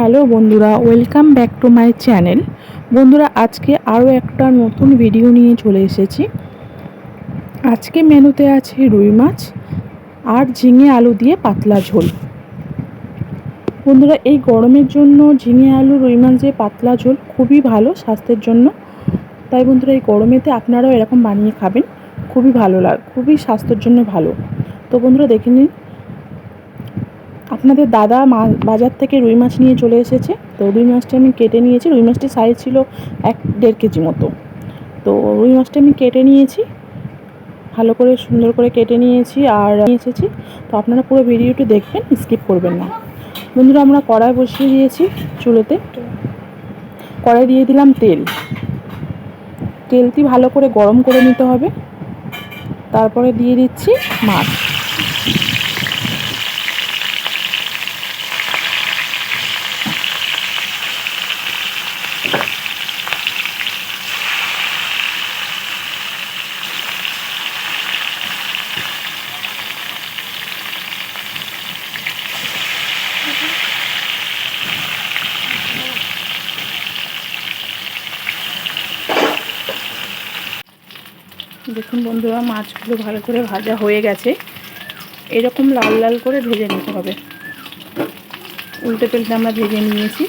Hello বন্ধুরা, welcome back to my channel. বন্ধুরা, আজকে আরও একটা নতুন ভিডিও নিয়ে চলে এসেছি। আজকে মেনুতে আছে রুই মাছ আর ঝিঙে আলু দিয়ে পাতলা ঝোল। বন্ধুরা, এই গরমের জন্য ঝিঙে আলু, রুই মাছ দিয়ে পাতলা ঝোল খুবই ভালো স্বাস্থ্যের জন্য। তাই বন্ধুরা, এই গরমেতে আপনারাও এরকম বানিয়ে খাবেন। খুবই ভালো লাগ, খুবই স্বাস্থ্যের জন্য ভালো। তো বন্ধুরা, দেখে নিন আপনাদের দাদা বাজার থেকে রুই মাছ নিয়ে চলে এসেছে। তো রুই মাছটা আমি কেটে নিয়েছি। রুই মাছটির সাইজ ছিল এক দেড় কেজি মতো। তো রুই মাছটা আমি কেটে নিয়েছি। ভালো করে, সুন্দর করে কেটে নিয়েছি আর এসেছি। তো আপনারা পুরো ভিডিওটি দেখবেন স্কিপ করবেন না। বন্ধুরা, আমরা কড়াই বসিয়ে দিয়েছি চুলোতে। কড়াই দিয়ে দিলাম তেল। তেলটি ভালো করে গরম করে নিতে হবে। তারপরে দিয়ে দিচ্ছি মাছ। দেখুন বন্ধুরা, মাছগুলো ভালো করে ভাজা হয়ে গেছে। এরকম লাল লাল করে ভেজে নিতে হবে। উল্টে পেল্টে আমরা ভেজে নিয়েছি।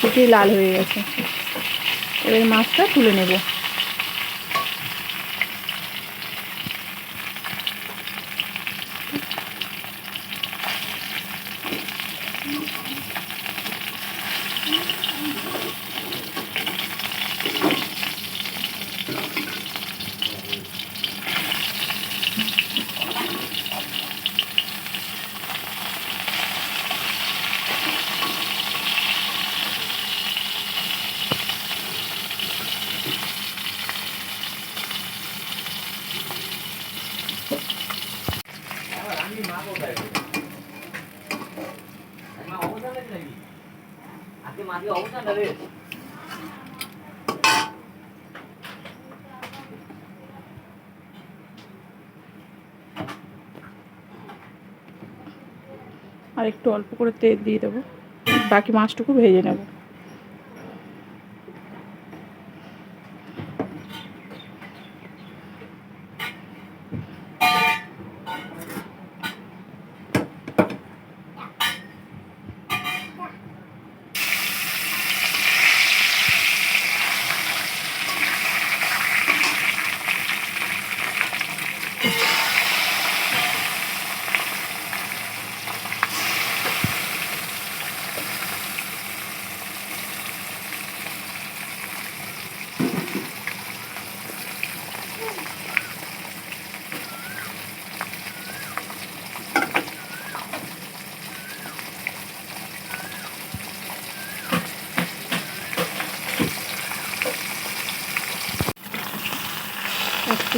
সেটি লাল হয়ে গেছে। এবার মাছটা তুলে নেব। আর একটু অল্প করে তেল দিয়ে দেবো। বাকি মাছটুকু ভেজে নেব।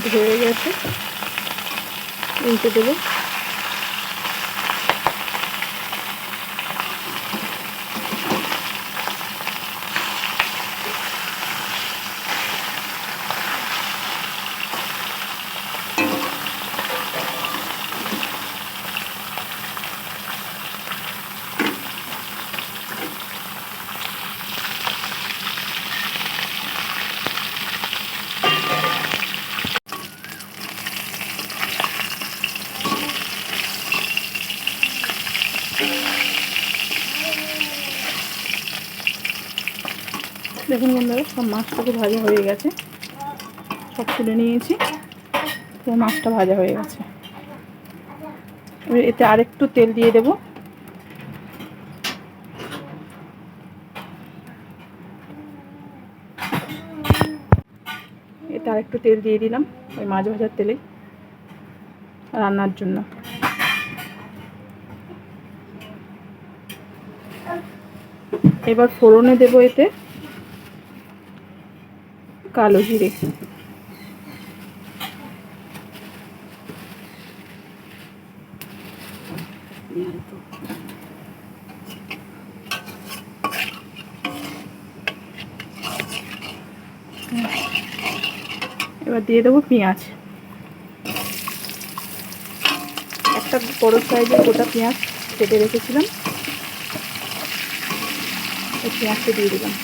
হয়ে গেছে। উল্টে দেবো। দেখুন বন্ধুরা, সব মাছটাকে ভাজা হয়ে গেছে। সব তুলে নিয়েছি। তো মাছটা ভাজা হয়ে গেছে। এতে আরেকটু তেল দিয়ে দেব। এতে আরেকটু তেল দিয়ে দিলাম ওই মাছ ভাজার তেলে রান্নার জন্য। এবার ফোড়নে দেব এতে। কালো জিরে। এবার দিয়ে দেবো পেঁয়াজ। একটা বড় সাইজের গোটা পেঁয়াজ কেটে রেখেছিলাম। পেঁয়াজটা দিয়ে দিলাম।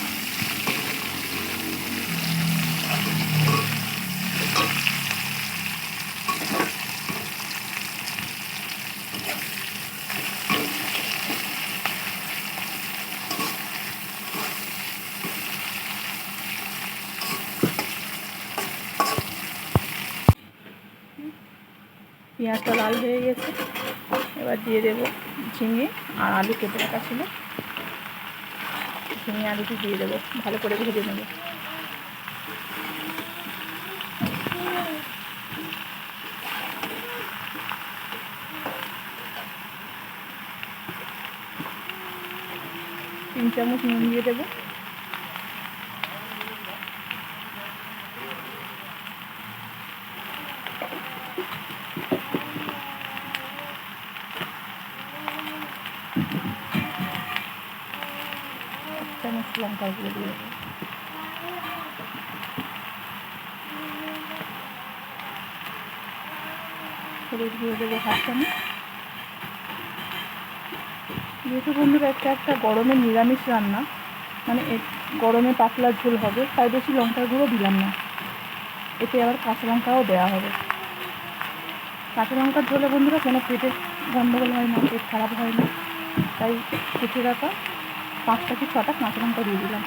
পেঁয়াজটা লাল হয়ে গেছে। এবার দিয়ে দেবো ঝিঙে আর আলু কেটে রাখা ছিল। ঝিঙে আলুটি দিয়ে দেবো, ভালো করে ভেজে নেব। তিন চামচ নুন দিয়ে দেবো। লঙ্কার গুঁড়ো যেহেতু বন্ধুরা একটা একটা গরমে নিরামিষ রান্না মানে গরমে পাতলা ঝোল হবে, তাই বেশি লঙ্কার গুঁড়ো দিলাম না। এতে আবার কাঁচা লঙ্কাও দেওয়া হবে। কাঁচা লঙ্কার ঝোলে বন্ধুরা, কোনো পেটে গন্ডগোল হয় না, পেট খারাপ হয় না, তাই কুচে রাখা। পাঁচটা কি ছটা? কাঁচা লঙ্কা দিয়ে দিলাম।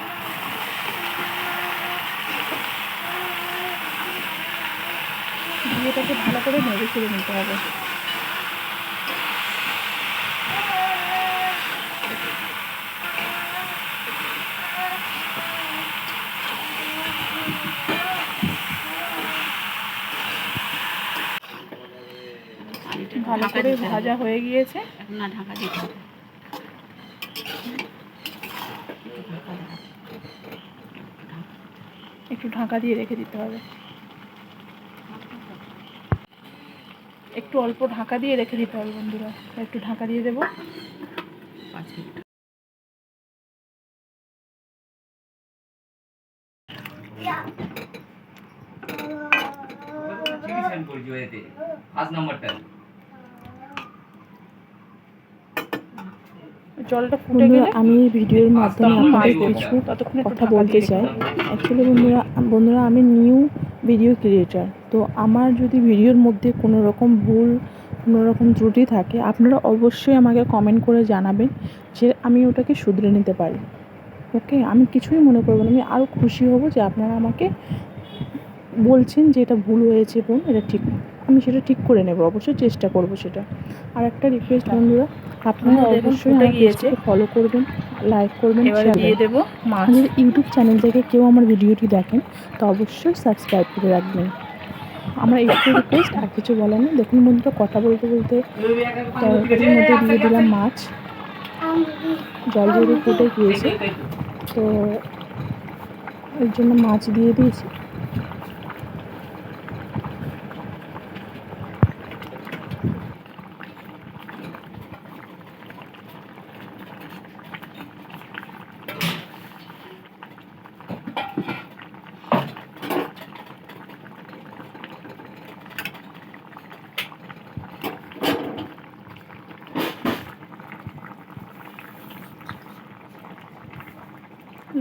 দিয়ে এটাকে ভালো করে নেড়ে ছেড়ে নিতে হবে। ভালো করে ভাজা হয়ে গিয়েছে। না ঢাকা দিতে একটু ঢাকা দিয়ে রেখে দিতে হবে। একটু অল্প ঢাকা দিয়ে রেখে দিতে হবে বন্ধুরা। একটু ঢাকা দিয়ে দেবো। পাঁচ মিনিট। ফার্স্ট নাম্বারটা জলটা ফুটে গেলে আমি ভিডিওর মাধ্যমে আপনাদের কিছু কথা বলতে চাই। অ্যাকচুয়ালি বন্ধুরা বন্ধুরা আমি নিউ ভিডিও ক্রিয়েটার তো আমার যদি ভিডিওর মধ্যে কোনো রকম ভুল কোনো রকম ত্রুটি থাকে আপনারা অবশ্যই আমাকে কমেন্ট করে জানাবেন যে আমি ওটাকে শুধরে নিতে পারি। ওকে আমি কিছুই মনে করব না। আমি আরও খুশি হব যে আপনারা আমাকে বলছেন যে এটা ভুল হয়েছে বোন এটা ঠিক আমি সেটা ঠিক করে নেব অবশ্যই চেষ্টা করব সেটা। আর একটা রিকোয়েস্ট বন্ধুরা আপনারা অবশ্যই আমার গিয়েছে। ফলো করবেন লাইক করবেন share দিয়ে। দেবো মাছ। ইউটিউব চ্যানেল থেকে কেউ আমার ভিডিওটি দেখেন তো অবশ্যই সাবস্ক্রাইব করে রাখবেন। আমার একটু রিকোয়েস্ট আর কিছু বলার নেই। দেখুন বন্ধুরা কথা বলতে বলতে তরকারির মধ্যে দিয়ে দিলাম মাছ। জল যেহেতু ফুটে গিয়েছে তো এর জন্য মাছ দিয়ে দিয়েছি।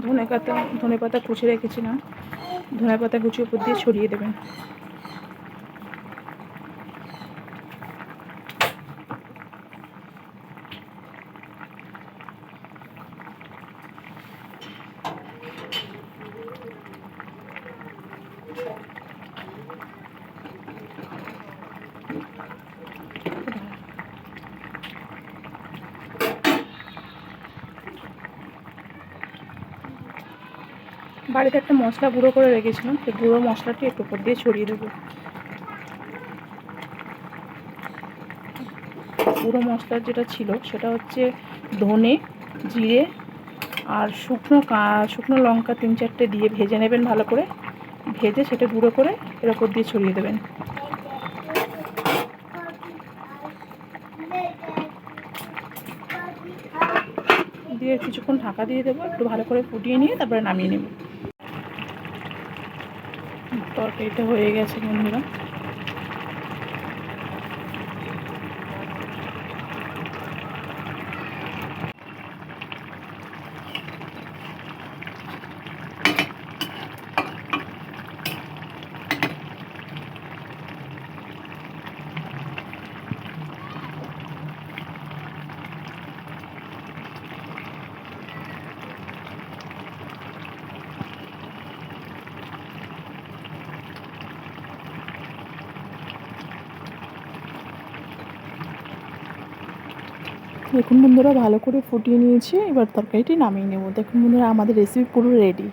ধনে পাতা ধনে পাতা কুচে রেখেছিলাম। ধনে পাতা কুচিয়ে উপর দিয়ে ছড়িয়ে দেবেন। বাড়িতে একটা মশলা গুঁড়ো করে রেখেছিলাম সেই গুঁড়ো মশলাটি একটু উপর দিয়ে ছড়িয়ে দেবো। গুঁড়ো মশলা যেটা ছিল, সেটা হচ্ছে ধনে, জিরে আর শুকনো শুকনো লঙ্কা তিন চারটে দিয়ে ভেজে নেবেন ভালো করে। ভেজে সেটা গুঁড়ো করে এর ওপর দিয়ে ছড়িয়ে দেবেন। দিয়ে কিছুক্ষণ ঢাকা দিয়ে দেবো, একটু ভালো করে ফুটিয়ে নিয়ে তারপরে নামিয়ে নেব। তরকারিটা হয়ে গেছে বন্ধুরা। দেখুন বন্ধুরা, ভালো করে ফুটিয়ে নিয়েছি, এবার তরকারিটি নামিয়ে নেব। দেখুন বন্ধুরা, আমাদের রেসিপি পুরো রেডি